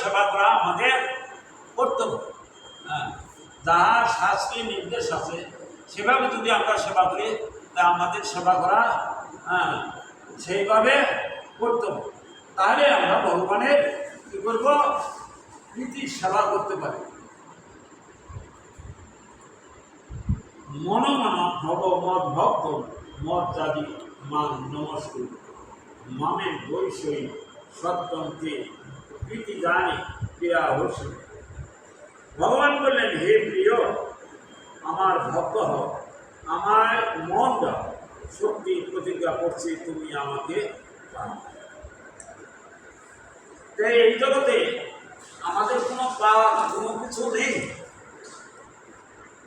সেবা করা আমাদের কর্তব্য। হ্যাঁ যাহা শাস্ত্রীয় নির্দেশ আছে, সেভাবে যদি আমরা সেবা করি তা আমাদের সেবা করা হ্যাঁ সেইভাবে কর্তব্য। তাহলে আমরা ভগবানের কী করব? প্রীতি সেবা করতে পারি। মন মন ভব মদ ভক্ত, মদ জাতি মান নমস্কুর মামে বৈষয়ী সত্যন্তে প্রীতি জানে, ক্রিয়া হচ্ছে ভগবান বললেন, হে প্রিয়, আমার ভক্ত হও, আমার মন দাও প্রতিজ্ঞা করছি তুমি আমাকে পাও। তো এই জগতে আমাদের কোনো পাওয়ার কোনো কিছু নেই।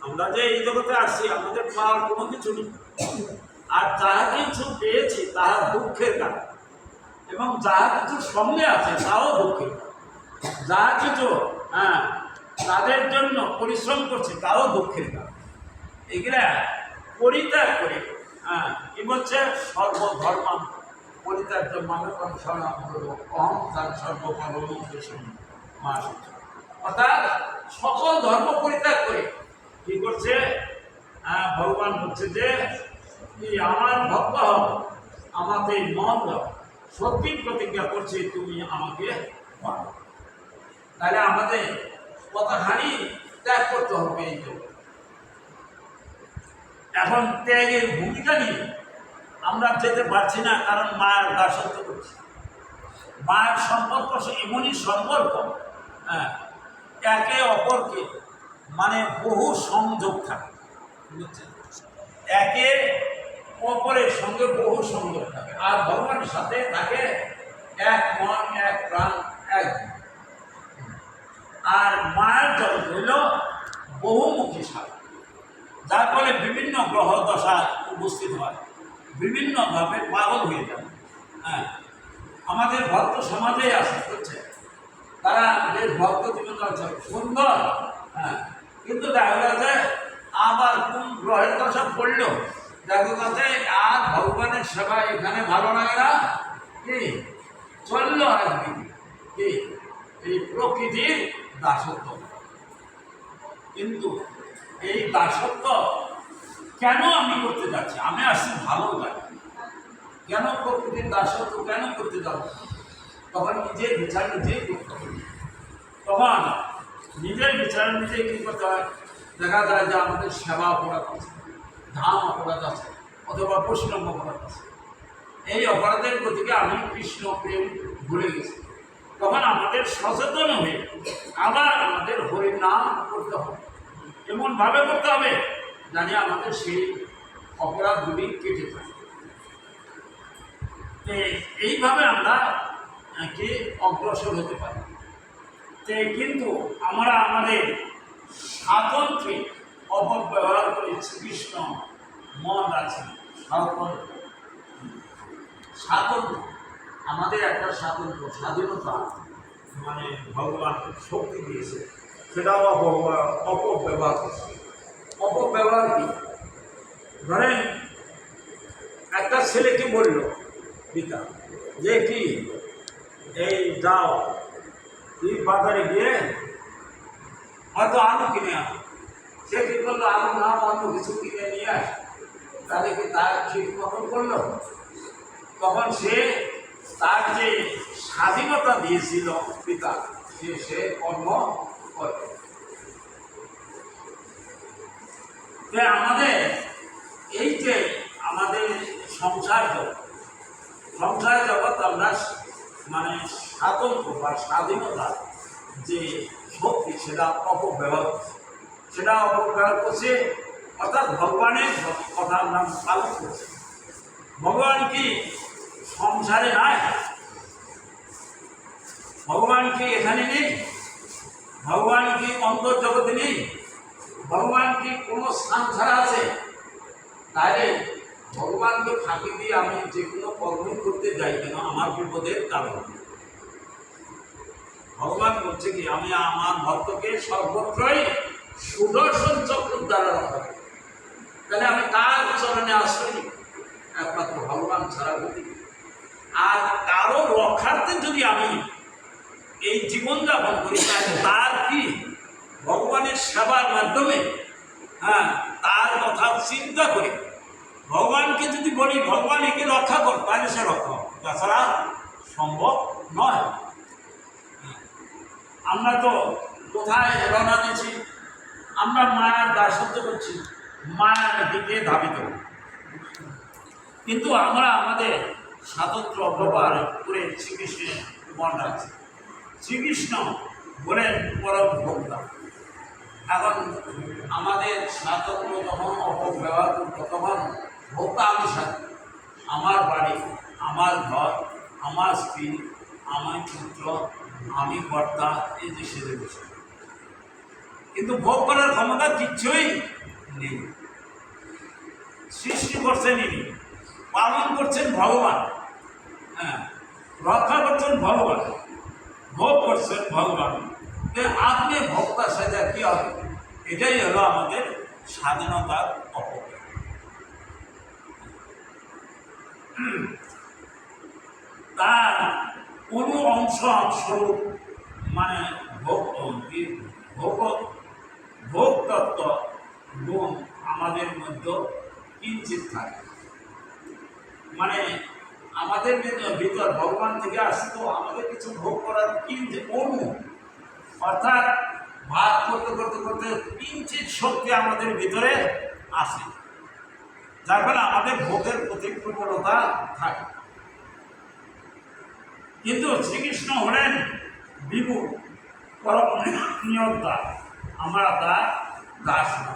আমরা যে এই জগতে আসছি আমাদের পাওয়ার কোনো কিছু নেই। আর যাহা কিছু পেয়েছি, তাহা দুঃখের কারণ। এবং যাহা কিছু সঙ্গে আছে তাও দুঃখের যা কিছু হ্যাঁ তাদের জন্য পরিশ্রম করছে তাও দুঃখের কারণ। এগুলা পরিত্যাগ করে হ্যাঁ কি বলছে? সর্বধর্ম পরিত্যাগ মানবম সরম অহং তার সর্বকর্ম মাস অর্থাৎ সকল ধর্ম পরিত্যাগ করে কি করছে? হ্যাঁ, ভগবান বলছে যে আমার ভক্ত হও আমাকে মন দাও। সত্যি প্রতিজ্ঞা করছে, তুমি আমাকে পাও তাহলে আমাদের কতখানি ত্যাগ করতে হবে এই এখন ত্যাগের ভূমিকা নিয়ে আমরা যেতে পারছি না, কারণ মায়ের দাসত্ব করছি। মায়ের সম্পর্ক এমনই সম্পর্ক হ্যাঁ একে অপরকে মানে বহু সংযোগ থাকে, বুঝছেন? একে অপরের সঙ্গে বহু সংযোগ থাকে। আর ভগবানের সাথে থাকে এক মন, এক প্রাণ, এক আর মায়ের জগৎ হইল বহুমুখী সাধন যার ফলে বিভিন্ন গ্রহ, দশা উপস্থিত হয়। বিভিন্নভাবে পাগল হয়ে যায়। হ্যাঁ। আমাদের ভক্ত সমাজেই আছে বুঝছে তারা বেশ ভক্ত জীবন আছে সুন্দর। হ্যাঁ। কিন্তু দেখা যাচ্ছে আবার কোন গ্রহের দশা পড়ল দেখা আর ভগবানের সেবা এখানে ভালো লাগে না কি? চলল একদিকে কি? এই প্রকৃতির দাসত্ব। কিন্তু এই দাসত্ব কেন আমি করতে যাচ্ছি? আমি আসছি ভালো লাগে কেন প্রকৃতির দাসত্ব কেন করতে যাব? তখন নিজের বিচার নিজেই করতে হবে। তখন নিজের বিচার নিজেই কী করতে হয়? দেখা যায় যে আমাদের সেবা অপরাধ আছে। ধাম অপরাধ আছে, অথবা পশ্চিম অপরাধ আছে। এই অপরাধের প্রতিকে আমি কৃষ্ণ প্রেম ভুলে গেছি। তখন আমাদের সচেতন হয়ে আবার আমাদের হরির নাম করতে হবে। এমনভাবে করতে হবে জানি আমাদের সেই অপরাধগুলি কেটে থাকে এইভাবে আমরা কি অগ্রসর হতে পারি। কিন্তু আমরা আমাদের স্বাতন্ত্র্যে অপব্যবহার শ্রীকৃষ্ণ মন আছে স্বাতন্ত্র্য আমাদের একটা স্বাতন্ত্র্য স্বাধীনতা মানে ভগবান শক্তি দিয়েছে। সেটাও অপব্যবহার অপব্যবহার করছে। অপব্যবহার কি? ধরেন, একটা ছেলেকে বলল? পিতা, যে কি, এই যাও তুই বাজারে গিয়ে হয়তো আলু কিনে আস সে কি করল আলু না অন্য কিছু কিনে নিয়ে আস তাহলে কি তার ঠিক মতন করল তখন সে তার যে স্বাধীনতা দিয়েছিল পিতা, সে সে কর্ম করে আমাদের এই যে আমাদের সংসার জগৎ সংসার জগৎ আমরা মানে স্বাতন্ত্র বা স্বাধীনতা যে শক্তি, সেটা অপব্যবহার। সেটা অপব্যবহার করছে। অর্থাৎ ভগবানের কথা আমরা পালন করছি। ভগবান কি সংসারে নাই? ভগবান কি এখানে নেই? ভগবান কি অন্তর জগতে নেই? ভগবান কি কোনো স্থান ছাড়া আছে? তাহলে ভগবানকে ফাঁকি দিয়ে আমি যে কোনো কর্ম করতে যাই কেন? আমার বিপদের কারণ। ভগবান বলছে কি, আমি আমার ভক্তকে সর্বত্রই সুদর্শন চক্র দ্বারা তাহলে আমি কার চরণে নিই? একমাত্র ভগবান ছাড়া নেই। আর কারও রক্ষার্থে যদি আমি এই জীবনযাপন করি, তাহলে তার কি ভগবানের সেবার মাধ্যমে হ্যাঁ তার কথা চিন্তা করে ভগবানকে যদি বলি, ভগবান, একে রক্ষা কর, তাহলে সে রক্ষা। তাছাড়া সম্ভব নয় আমরা তো কোথায় রওনা দিয়েছি আমরা মায়ের দাসত্ব করছি, মায়ের দিকে ধাবিত। কিন্তু আমরা আমাদের স্বাতন্ত্র ব্যবহার করে শ্রীকৃষ্ণের মন রাখছি শ্রীকৃষ্ণ বলেন, পরম ভোক্তা। এখন আমাদের স্বাতন্ত্র যখন অপব্যবহার করব তখন ভোক্তা আমি সাথে আমার বাড়ি, আমার ঘর, আমার স্ত্রী, আমার পুত্র, আমি কর্তা, এই যে সেজে কিন্তু ভোগ করার ক্ষমতা কিচ্ছুই নেই। সৃষ্টি করছেন ইনি। পালন করছেন ভগবান। হ্যাঁ রক্ষা করছেন ভগবান। ভোগ করছেন ভগবান। আপনি ভোক্তার সাথে কি হবে? এটাই হলো আমাদের স্বাধীনতার অপকার তার কোনো অংশ স্বরূপ মানে ভোগ ভোগ ভোগ তত্ত্ব গুণ আমাদের মধ্যে কিঞ্চিত থাকে। মানে আমাদের ভিতর- ভগবান থেকে আসে তো আমাদের কিছু ভোগ করার কিঞ্চিত অনু অর্থাৎ ভাগ করতে করতে করতে কিঞ্চিত শক্তি আমাদের ভিতরে আসে। যার ফলে আমাদের ভোগের প্রতি প্রবণতা থাকে। কিন্তু শ্রীকৃষ্ণ হলেন বিভু পরম নিয়ন্তা আমরা তার দাস না।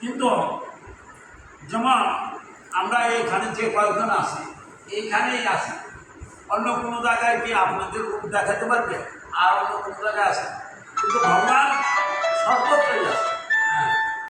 কিন্তু যেমন আমরা এইখানে যে কয়েকজন আছি, এইখানেই আছি। অন্য কোনো জায়গায় কি আপনাদের রূপ দেখাতে পারবে? আর অন্য কোনো জায়গায় আছে? কিন্তু ভগবান সর্বত্রই আছে।